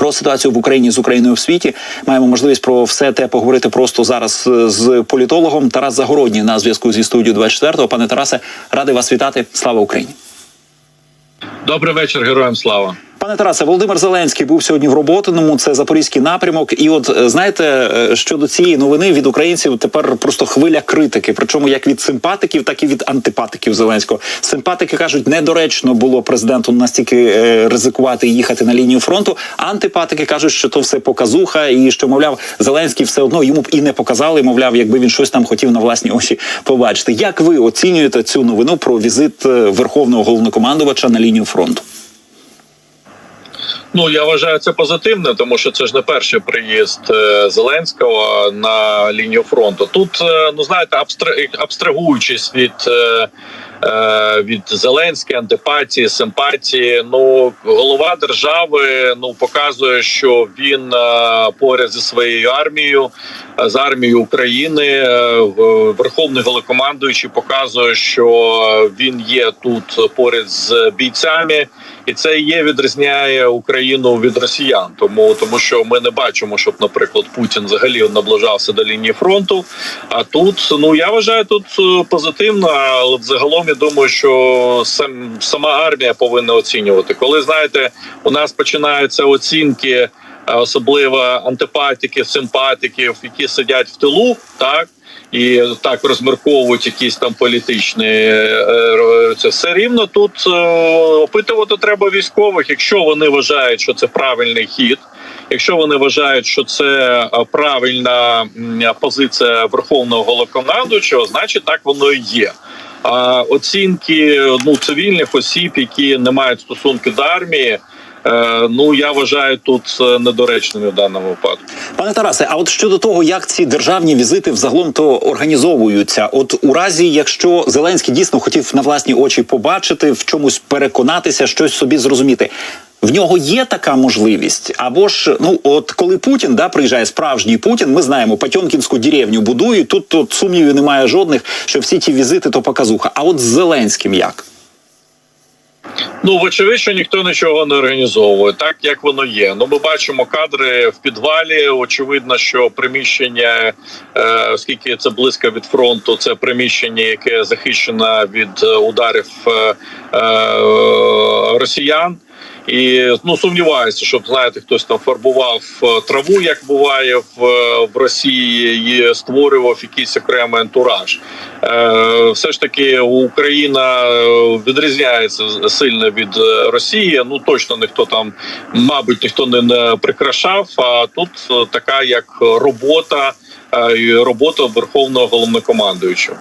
Про ситуацію в Україні з Україною в світі маємо можливість про все те поговорити просто зараз е, з політологом Тарас Загородній на зв'язку зі студією 24 Пане Тарасе, радий вас вітати. Слава Україні! Добрий вечір, героям слава. Пане Тарасе, Володимир Зеленський був сьогодні в роботиному. Це запорізький напрямок. І от е, знаєте, е, щодо цієї новини від українців тепер просто хвиля критики. Причому як від симпатиків, так і від антипатиків Зеленського. Симпатики кажуть, недоречно було президенту настільки е, ризикувати і їхати на лінію фронту. Антипатики кажуть, що то все показуха, і що мовляв, Зеленський все одно йому б і не показали. Мовляв, якби він щось там хотів на власні очі побачити. Як ви оцінюєте цю новину про візит верховного головнокомандувача на лінію фронту? Ну я вважаю це позитивно, тому що це ж не перший приїзд е, Зеленського на лінію фронту. Тут е, ну знаєте, абстра- абстрагуючись від. Е, Від Зеленської антипатії, симпатії. Ну голова держави ну показує, що він е, поряд зі своєю армією, е, з армією України, верховний головнокомандуючий показує, що він є тут поряд з бійцями, і це є відрізняє Україну від росіян. Тому тому що ми не бачимо, щоб, наприклад, Путін взагалі наближався до лінії фронту. А тут ну я вважаю тут позитивно, але взагалом я думаю, що сам сама армія повинна оцінювати. Коли знаєте, у нас починаються оцінки. е, Особливо антипатиків, симпатиків, які сидять в тилу, так і так розмірковують якісь там політичні е, е, це все рівно. Тут опитувати треба військових, якщо вони вважають, що це правильний хід. Якщо вони вважають, що це правильна позиція верховного головнокомандуючого, значить так воно і є. Оцінки ну цивільних осіб, які не мають стосунки до армії, ну я вважаю тут е, недоречними в даному випадку. Пане Тарасе, а от щодо того, як ці державні візити взагалом то організовуються, от у разі, якщо Зеленський дійсно хотів на власні очі побачити, в чомусь переконатися, щось собі зрозуміти. В нього є така можливість, або ж ну от коли Путін да приїжджає справжній Путін, ми знаємо Патьомкінську деревню будують. Тут тут сумнівів немає жодних, що всі ті візити то показуха. А от з Зеленським як? Ну, вочевидь, що ніхто нічого не організовує, так як воно є. Ну, ми бачимо кадри в підвалі. Очевидно, що приміщення, е, оскільки це близько від фронту, це приміщення, яке захищено від е, ударів е, росіян. І ну сумніваюся, щоб знаєте, хтось там фарбував е, траву, як буває в, е, в Росії, і створював якийсь окремий антураж. Е, все ж таки Україна е, відрізняється сильно від Росії. Ну точно ніхто там, мабуть, ніхто не, прикрашав. А тут така як робота, робота верховного головнокомандуючого.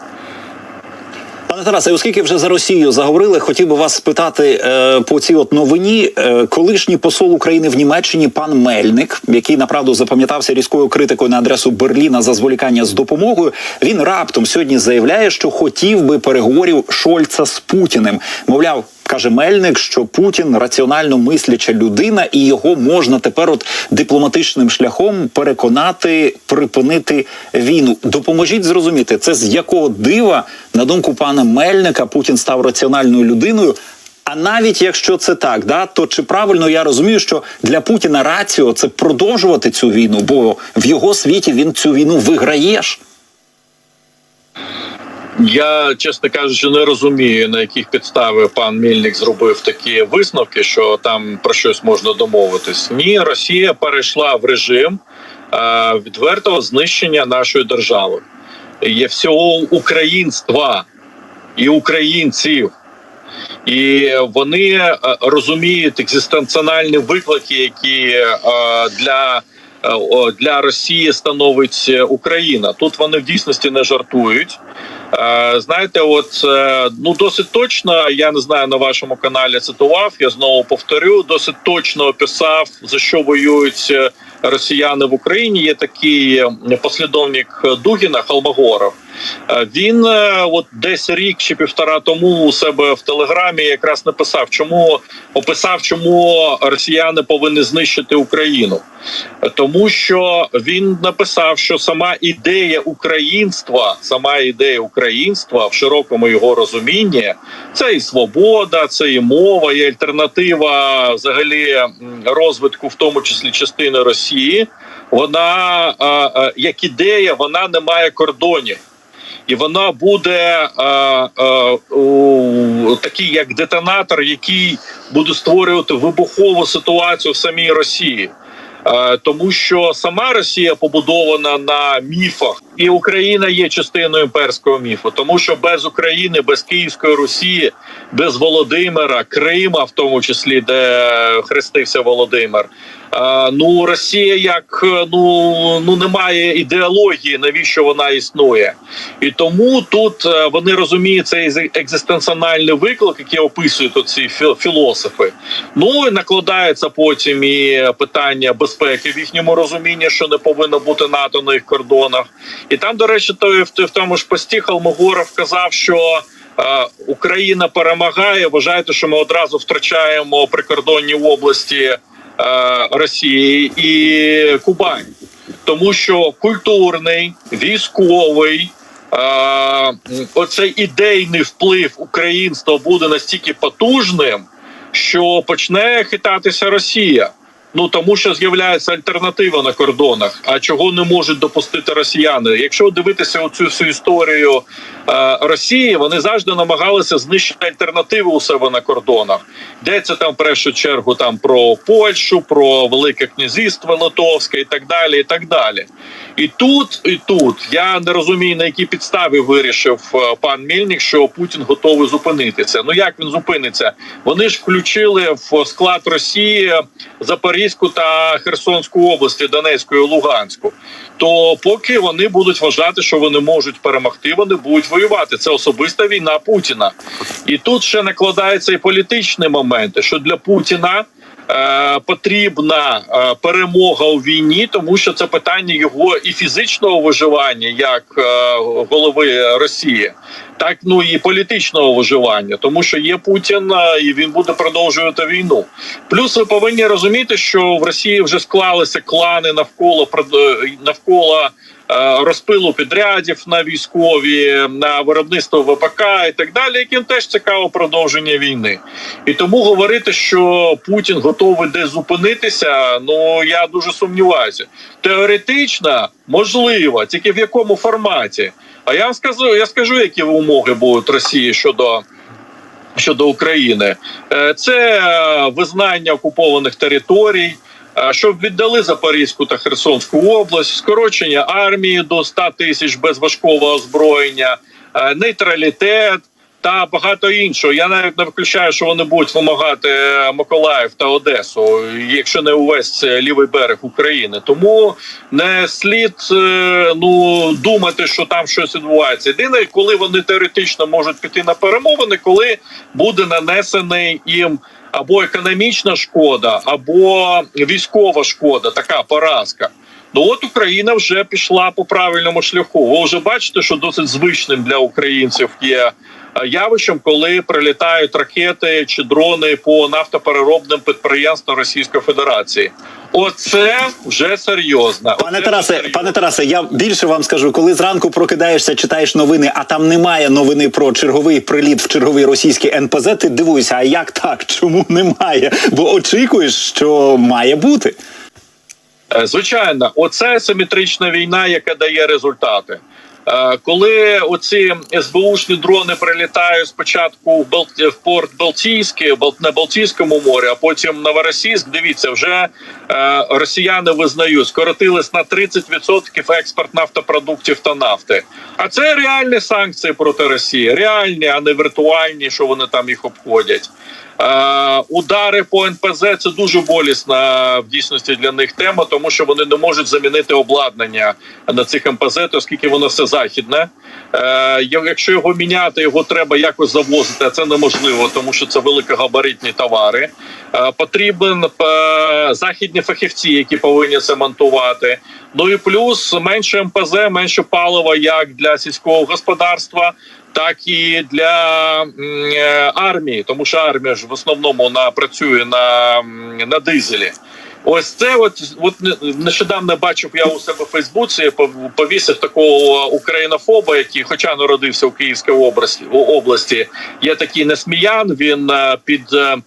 Пане Тарасе, оскільки вже за Росію заговорили, хотів би вас спитати е, по цій от новині. Е, колишній посол України в Німеччині пан Мельник, який направду запам'ятався різкою критикою на адресу Берліна за зволікання з допомогою. Він раптом сьогодні заявляє, що хотів би переговорів Шольца з Путіним. Мовляв. Каже Мельник, що Путін раціонально мисляча людина, і його можна тепер, от дипломатичним шляхом, переконати припинити війну. Допоможіть зрозуміти, це з якого дива, на думку пана Мельника, Путін став раціональною людиною. А навіть якщо це так, да то чи правильно я розумію, що для Путіна раціо це продовжувати цю війну, бо в його світі він цю війну виграє ж. Я чесно кажучи, не розумію на яких підставах пан Мільник зробив такі висновки, що там про щось можна домовитись. Ні, Росія перейшла в режим відвертого знищення нашої держави. Є всього українства і українців. І вони е, розуміють екзистенціональні виклики, які е, для, е, для Росії становить Україна. Тут вони в дійсності не жартують. Е, Знаєте, от е, ну досить точно. Я не знаю на вашому каналі цитував. Я знову повторю. Досить точно описав за що воюють е, росіяни в Україні. Є такий послідовник Дугіна Холмогоров. Е, Він е, от десь рік чи півтора тому у себе в телеграмі якраз написав, чому описав, чому росіяни повинні знищити Україну, тому що він написав, що сама ідея українства, сама ідея українства в широкому його розумінні, це і свобода, це і мова, і альтернатива взагалі розвитку, в тому числі частини Росії. Вона е, як ідея, вона не має кордонів і вона буде е, е, у, такий як детонатор, який буде створювати вибухову ситуацію в самій Росії. Е, Тому що сама Росія побудована на міфах, і Україна є частиною імперського міфу. Тому що без України, без Київської Росії, без Володимира, Крима, в тому числі, де хрестився Володимир. Е, Ну Росія як е, ну ну немає ідеології, навіщо вона існує, і тому тут е, вони розуміють цей екзистенціональний виклик, який описують оці фі- філософи. Ну і накладається потім і питання безпеки в їхньому розумінні, що не повинно бути НАТО на їх кордонах. І там, до речі, той в, в тому ж пості Холмогоров казав, що. Україна перемагає. Вважайте, що ми одразу втрачаємо прикордонні області Росії і Кубань, тому що культурний, військовий, е, оцей ідейний вплив українства буде настільки потужним, що почне хитатися Росія. Ну тому що з'являється альтернатива на кордонах. А чого не можуть допустити росіяни? Якщо дивитися оцю всю історію е, Росії, вони завжди намагалися знищити альтернативу у себе на кордонах. Йдеться там в першу чергу там про Польщу, про Велике Князівство Литовське і так далі. І так далі. І тут, і тут я не розумію на якій підставі вирішив е, пан Мільник, що Путін готовий зупинитися. Ну як він зупиниться? Вони ж включили в склад Росії Запорізьку та Херсонську області, Донецьку і Луганську. То поки вони будуть вважати, що вони можуть перемогти, вони будуть воювати. Це особиста війна Путіна. І тут ще накладаються і політичні моменти, що для Путіна. е, Потрібна е, перемога у війні, тому що це питання його і фізичного виживання як е, голови Росії, так ну і політичного виживання, тому що є Путін е, і він буде продовжувати війну. Плюс ви повинні розуміти, що в Росії вже склалися клани навколо прод- навколо е, розпилу підрядів на військові, на виробництво ВПК і так далі, яким теж цікаво продовження війни. І тому говорити, що Путін готовий десь зупинитися, ну я дуже сумніваюся. Теоретично можливо, тільки в якому форматі. А я вам скажу, я скажу, які вимоги будуть Росії щодо. Щодо України, Е, це е, визнання окупованих територій, е, щоб віддали Запорізьку та Херсонську область, скорочення армії до 100 тисяч без важкого озброєння, нейтралітет та багато іншого. Я навіть не виключаю, що вони будуть вимагати е, Миколаїв та Одесу, якщо не увесь е, лівий берег України. Тому не слід е, ну думати, що там щось відбувається. Єдине, коли вони теоретично можуть піти на перемовини, коли буде нанесений їм. Або економічна шкода, або військова шкода, така поразка. Ну от Україна вже пішла по правильному шляху. Ви вже бачите, що досить звичним для українців є е, явищем, коли прилітають ракети чи дрони по нафтопереробним підприємствам Російської Федерації. Оце вже серйозно. Пане Оце Тарасе, серйозно. пане Тарасе, я більше вам скажу, коли зранку прокидаєшся, читаєш новини, а там немає новини про черговий приліт в черговий російський НПЗ. Ти дивуєшся, а як так? Чому немає? Бо очікуєш, що має бути. Е, Звичайно, оце симетрична війна, яка дає результати. Е, Коли оці СБУшні дрони прилітають спочатку в, Бал- в порт Балтійський, Бал- на Балтійському морі, а потім Новоросійськ, дивіться, вже е, росіяни визнають, скоротились на 30% експорт нафтопродуктів та нафти. А це реальні санкції проти Росії, реальні, а не віртуальні, що вони там їх обходять. Е, удари по НПЗ це дуже болісна в дійсності для них тема, тому що вони не можуть замінити обладнання на цих МПЗ, оскільки воно все західне. Е, якщо його міняти, його треба якось завозити. А це неможливо, тому що це великогабаритні товари. Е, потрібен західні фахівці, які повинні це монтувати. Ну і плюс менше МПЗ, менше палива як для сільського господарства, так і для е, армії, тому що армія ж в основному на працює на, на дизелі. Ось це, от, от нещодавно бачив я у себе в Фейсбуці, повісив такого українофоба, який, хоча народився у Київській області, області, є такий несміян. Він е, під е,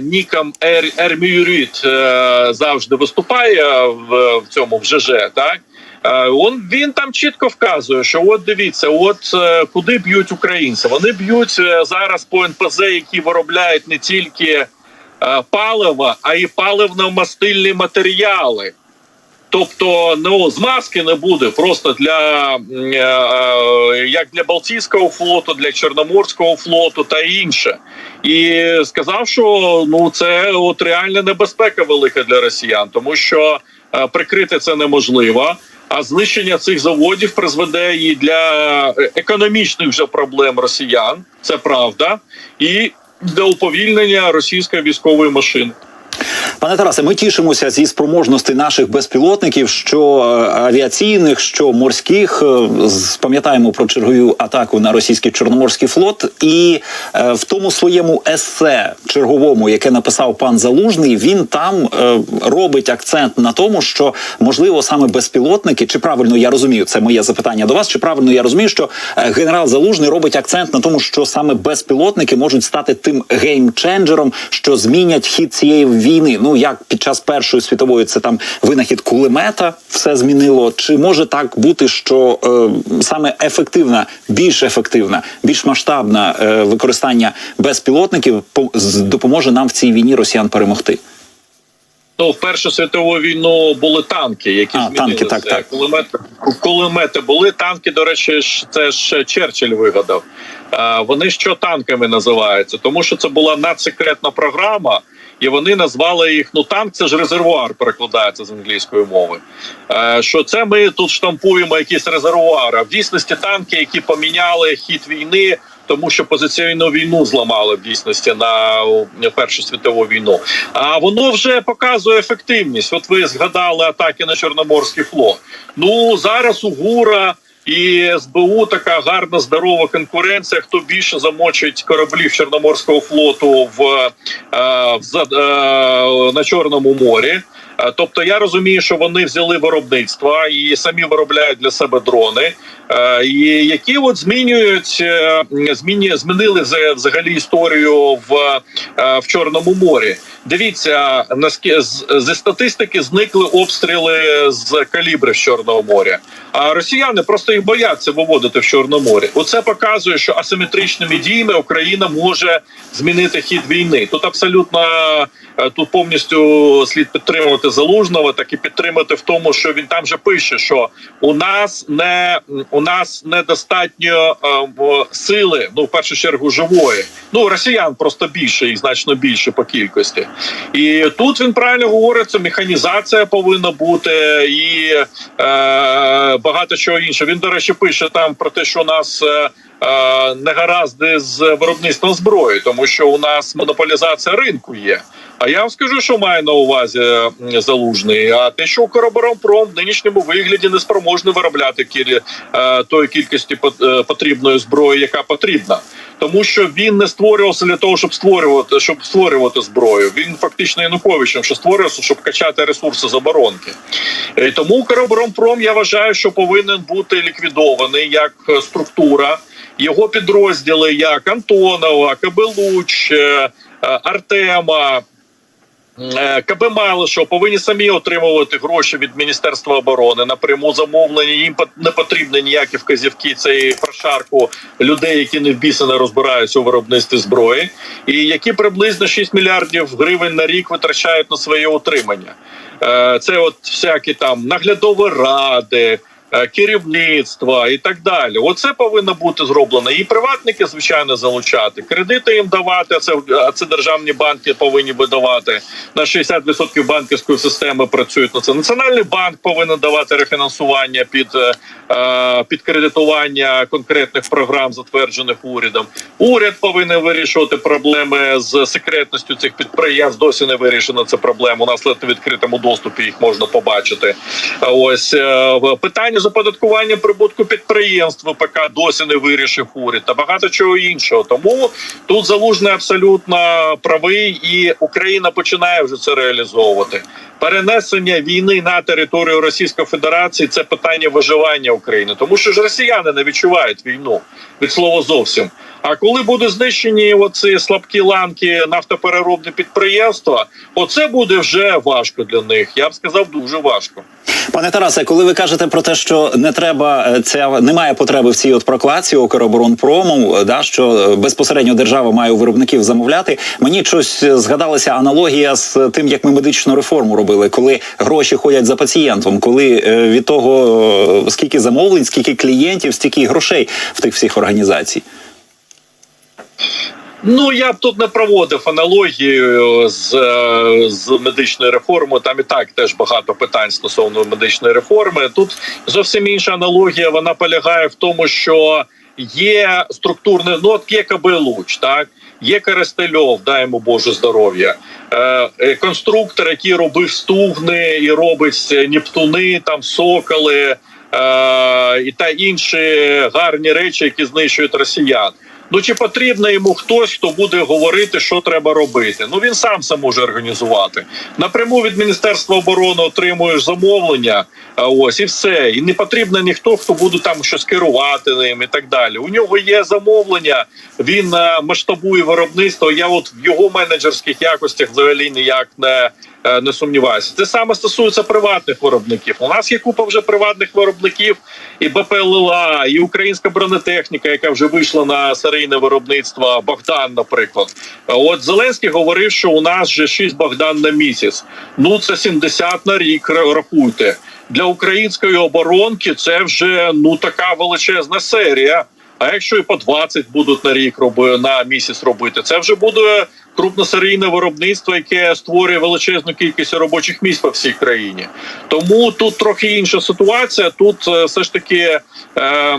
ніком Ер, Ермюріт завжди виступає в, в цьому в ЖЖ, так. Е, Он він там чітко вказує, що от дивіться, от е, куди б'ють українці. Вони б'ють е, зараз по НПЗ, які виробляють не тільки паливо, а й паливно-мастильні матеріали. Тобто, ну змазки не буде просто для як для Балтійського флоту, для Чорноморського флоту та інше. І сказав, що ну це от реальна небезпека велика для росіян, тому що прикрити це неможливо. А знищення цих заводів призведе і для е, економічних вже проблем росіян, це правда, і для уповільнення російської військової машини. Пане Тарасе, ми тішимося зі спроможностей наших безпілотників, що е, авіаційних, що морських. Е, Пам'ятаємо про чергову атаку на російський чорноморський флот, і е, в тому своєму есе черговому, яке написав пан Залужний, він там робить акцент на тому, що можливо саме безпілотники, чи правильно я розумію, це моє запитання до вас. Чи правильно я розумію, що генерал Залужний робить акцент на тому, що саме безпілотники можуть стати тим геймченджером, що змінять хід цієї війни. Ну як під час першої світової це там винахід кулемета все змінило. Чи може так бути, що е, саме ефективна, більш ефективна, більш масштабне е, використання безпілотників по- допоможе нам в цій війні росіян перемогти? Ну, в Першу світову війну були танки, які А, змінилися. танки, так, так. Кулемети, кулемети були. Танки, до речі, це ж Черчилль вигадав. Е, Вони що танками називаються, тому що це була надсекретна програма, і вони назвали їх. Ну, танк це ж резервуар, перекладається з англійської мови. Е, Що це ми тут штампуємо якісь резервуари. В дійсності танки, які поміняли хід війни. Тому що позиційну війну зламали в дійсності на Першу світову війну. А воно вже показує ефективність. От ви згадали атаки на Чорноморський флот. Ну зараз у ГУРа і СБУ така гарна здорова конкуренція. Хто більше замочить кораблів Чорноморського флоту в, е, в зад- е, на Чорному морі. Е, Тобто я розумію, що вони взяли виробництво і самі виробляють для себе дрони, е, і які от змінюють е, зміні, змінили вза- взагалі історію в, е, в Чорному морі. Дивіться, наскільки зі статистики зникли обстріли з калібри з Чорного моря. А росіяни просто їх бояться виводити в Чорне море. Оце показує, що асиметричними діями Україна може змінити хід війни. Тут абсолютно е, тут повністю слід підтримувати залужного, так і підтримати в тому, що він там же пише, що у нас не у нас недостатньо е, сили, ну в першу чергу живої. Ну росіян просто більше їх значно більше по кількості. І тут він правильно говорить, це механізація повинна бути і е, багато чого іншого. Він, до речі, пише там про те, що у нас. Е, е, Негаразди з виробництвом зброї, тому що у нас монополізація ринку є. А я вам скажу, що має на увазі залужний. А те, що Укроборонпром в нинішньому вигляді не спроможний виробляти кілі, е, тої кількості е, потрібної зброї, яка потрібна, тому що він не створювався для того, щоб створювати, щоб створювати зброю. Він фактично Януковичем, що створювався, щоб качати ресурси з оборонки. І тому Укроборонпром, я вважаю, що повинен бути ліквідований як е, структура. Його підрозділи, як Антонова, Кабелуч, е, е, Артема. Е, КБ Малишев повинні самі отримувати гроші від Міністерства оборони напряму замовлення. Їм не потрібні ніякі вказівки цієї прошарку людей, які не в біса не розбираються у виробництві зброї, і які приблизно 6 мільярдів гривень на рік витрачають на своє утримання. Е, Це от всякі там наглядові ради. Е, керівництва і так далі. Оце повинно бути зроблено. І приватники, звичайно, залучати, кредити їм давати. А це а це державні банки повинні видавати. На 60% банківської системи працюють на це. Національний банк повинен давати рефінансування під, е, е, під кредитування конкретних програм, затверджених урядом. Уряд повинен вирішувати проблеми з секретністю цих підприємств. Досі не вирішена ця проблема. У нас ледь в відкритому доступі їх можна побачити. Ось питання оподаткування прибутку підприємств ВПК досі не вирішив уряд та багато чого іншого. Тому тут залужний абсолютно правий, і Україна починає вже це реалізовувати. Перенесення війни на територію Російської Федерації це питання виживання України, тому що ж росіяни не відчувають війну від слова зовсім. А коли будуть знищені оці слабкі ланки нафтопереробні підприємства, оце буде вже важко для них. Я б сказав, дуже важко. Пане Тарасе, коли ви кажете про те, що не треба е, ця немає потреби в цій от проклації Укроборонпрому, е, да що е, безпосередньо держава має у виробників замовляти. Мені щось згадалася аналогія з тим, як ми медичну реформу робили, коли гроші ходять за пацієнтом, коли від того скільки замовлень, скільки клієнтів, стільки грошей в тих всіх організацій. Ну я б тут не проводив аналогію з, е, з медичною реформою. Там і так теж багато питань стосовно медичної реформи. Тут зовсім інша аналогія. Вона полягає в тому, що є структурний ну, от є КБ Луч, так є Коростельов, дай йому Боже здоров'я. Е, е, конструктор, який робив стугни і робить Нептуни, там соколи е, і та інші гарні речі, які знищують росіян. Ну чи потрібно йому хтось, хто буде говорити, що треба робити? Ну він сам це може організувати. Напряму від міністерства оборони отримуєш замовлення. Ось і все. І не потрібно ніхто, хто буде там щось керувати ним і так далі. У нього є замовлення. Він масштабує виробництво. Я от в його менеджерських якостях взагалі ніяк не. Е, Не сумніваюся, це саме стосується приватних виробників. У нас є купа вже приватних виробників, і БПЛА, і українська бронетехніка, яка вже вийшла на серійне виробництво. Богдан, наприклад. От Зеленський говорив, що у нас вже 6 Богдан на місяць. Ну це 70 на рік. Рахуйте для української оборонки. Це вже ну така величезна серія. А якщо і по 20 будуть на рік роби на місяць робити, це вже буде крупносерійне виробництво, яке створює величезну кількість робочих місць по всій країні. Тому тут трохи інша ситуація. Тут е, все ж таки е, е,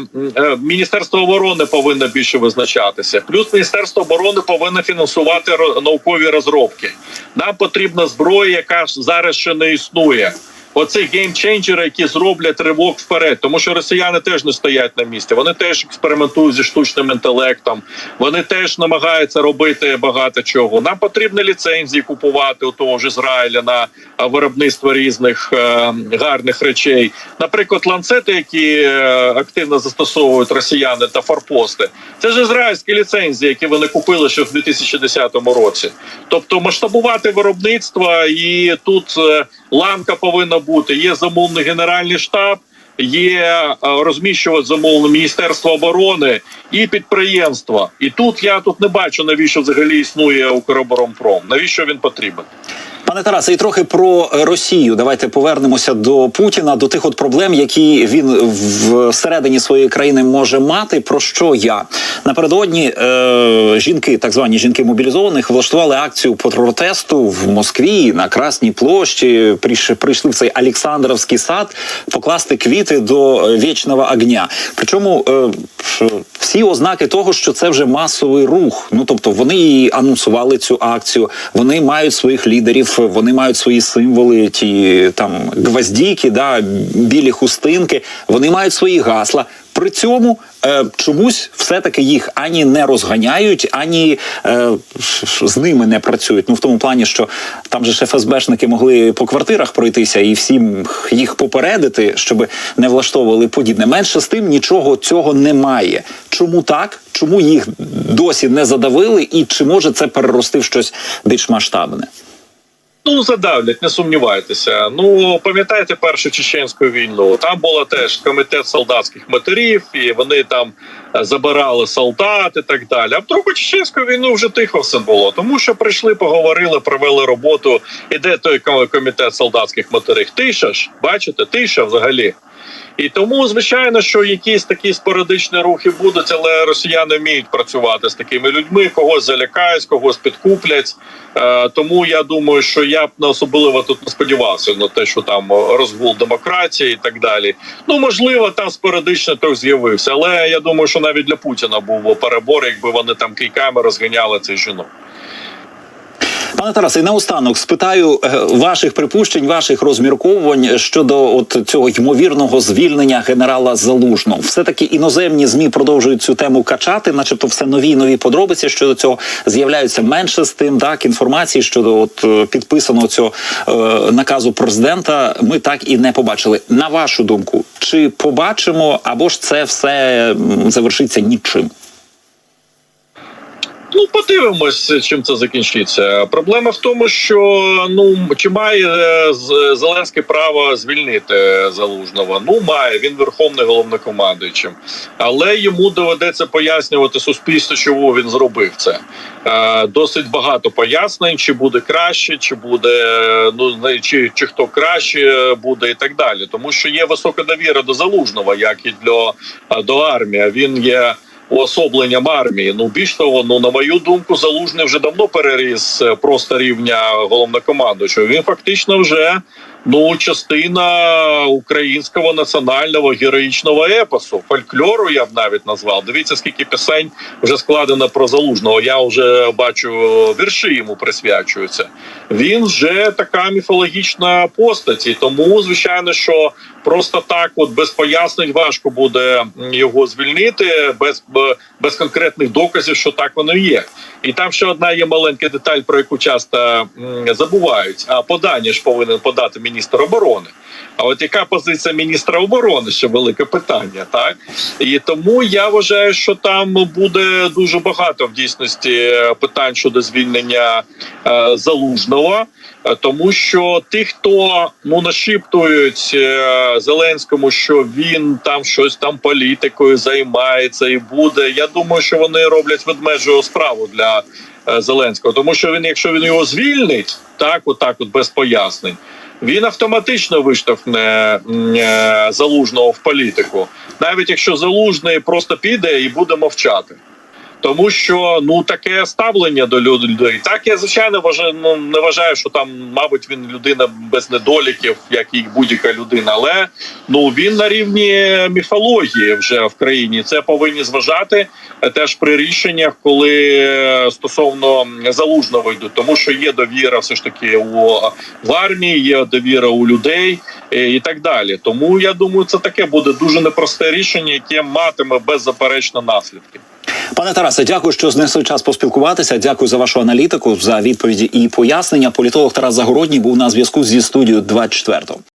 міністерство оборони повинно більше визначатися. Плюс міністерство оборони повинно фінансувати наукові розробки. Нам потрібна зброя, яка зараз ще не існує. Оці геймченджери, які зроблять ривок вперед, тому що росіяни теж не стоять на місці. Вони теж експериментують зі штучним інтелектом. Вони теж намагаються робити багато чого. Нам потрібно ліцензії купувати у того ж Ізраїля на виробництво різних е, гарних речей. Наприклад, ланцети, які е, активно застосовують росіяни та форпости. Це ж ізраїльські ліцензії, які вони купили ще в 2010 році. Тобто масштабувати виробництво, і тут е, ланка повинна бути. Є замовний генеральний штаб. Є е, розміщувати замовлення Міністерство оборони і підприємства. І тут я тут не бачу, навіщо взагалі існує Укроборонпром. Навіщо він потрібен? Пане Тарасе, і трохи про Росію. Давайте повернемося до Путіна, до тих от проблем, які він всередині своєї країни може мати. Про що я напередодні е, жінки, так звані жінки мобілізованих, влаштували акцію по протесту в Москві на Красній площі. Прийшли, в цей Олександровський сад покласти квіти до е, вічного огня. Причому е, ш- всі ознаки того, що це вже масовий рух. Ну тобто вони і анонсували цю акцію, вони мають своїх лідерів, вони мають свої символи, ті там гвоздіки, да, білі хустинки, вони мають свої гасла. При цьому е, чомусь все-таки їх ані не розганяють, ані е, з ними не працюють. Ну в тому плані, що там же ж ФСБшники могли по квартирах пройтися і всім їх попередити, щоб не влаштовували подібне. Менше з тим нічого цього немає. Чому так? Чому їх досі не задавили, і чи може це перерости в щось більш масштабне? Ну задавлять, не сумнівайтеся. Ну пам'ятаєте першу чеченську війну? Там була теж комітет солдатських матерів, і вони там е, забирали солдат і так далі. А в другу чеченську війну вже тихо все було, тому що прийшли, поговорили, провели роботу. Іде той комітет солдатських матерів? Тиша ж, бачите, тиша взагалі. І тому, звичайно, що якісь такі спорадичні рухи будуть, але росіяни вміють працювати з такими людьми, когось залякають, когось підкуплять. Е, тому я думаю, що я б не особливо тут не сподівався на те, що там розгул демократії і так далі. Ну можливо, там спорадично той з'явився, але я думаю, що навіть для Путіна був перебор, якби вони там кійками розганяли цих жінок. Пане Тарасе, і наостанок спитаю е, ваших припущень, ваших розмірковувань щодо от цього ймовірного звільнення генерала Залужного. Все таки іноземні змі продовжують цю тему качати, начебто, все нові нові подробиці щодо цього з'являються менше з тим. Так інформації щодо от е, підписаного цього е, наказу президента. Ми так і не побачили. На вашу думку, чи побачимо, або ж це все завершиться нічим? Ну, подивимось, чим це закінчиться. Проблема в тому, що ну чи має е, З- Зеленський право звільнити залужного? Ну має він верховний головнокомандуючим, але йому доведеться пояснювати суспільству, чому він зробив це. Е, досить багато пояснень, чи буде краще, чи буде ну чи, чи хто краще буде, і так далі. Тому що є висока довіра до залужного, як і для е, до армії. Він є уособленням армії. Ну більш того, ну на мою думку, залужний вже давно переріс е, просто рівня головнокомандуючого. Він фактично вже ну частина українського національного героїчного епосу, фольклору. Я б навіть назвав. Дивіться, скільки пісень вже складено про залужного. Я вже бачу вірші йому присвячуються. Він вже така міфологічна постать, і тому звичайно, що просто так, от без пояснень, важко буде його звільнити, без, без конкретних доказів, що так воно є. І там ще одна є маленька деталь, про яку часто забувають. А подання ж повинен подати міністр оборони. А от яка позиція міністра оборони? Ще велике питання, так і тому я вважаю, що там буде дуже багато в дійсності питань щодо звільнення е, залужного. Е, Тому що ті, хто ну нашіптують е, Зеленському, що він там щось там політикою займається і буде. Я думаю, що вони роблять ведмежу справу для е, Зеленського, тому що він, якщо він його звільнить, так, отак, от без пояснень. Він автоматично виштовхне е, залужного в політику, навіть якщо залужний просто піде і буде мовчати. Тому що ну таке ставлення до люд- людей. Так я звичайно вважаю, ну не вважаю, що там, мабуть, він людина без недоліків, як і будь-яка людина. Але ну він на рівні міфології вже в країні. Це повинні зважати е, теж при рішеннях, коли е, стосовно залужного йдуть, тому що є довіра, все ж таки у в армії, є довіра у людей е, і так далі. Тому я думаю, це таке буде дуже непросте рішення, яке матиме беззаперечно наслідки. Пане Тарасе, дякую, що знесли час поспілкуватися. Дякую за вашу аналітику, за відповіді і пояснення. Політолог Тарас Загородній був на зв'язку зі студією 24.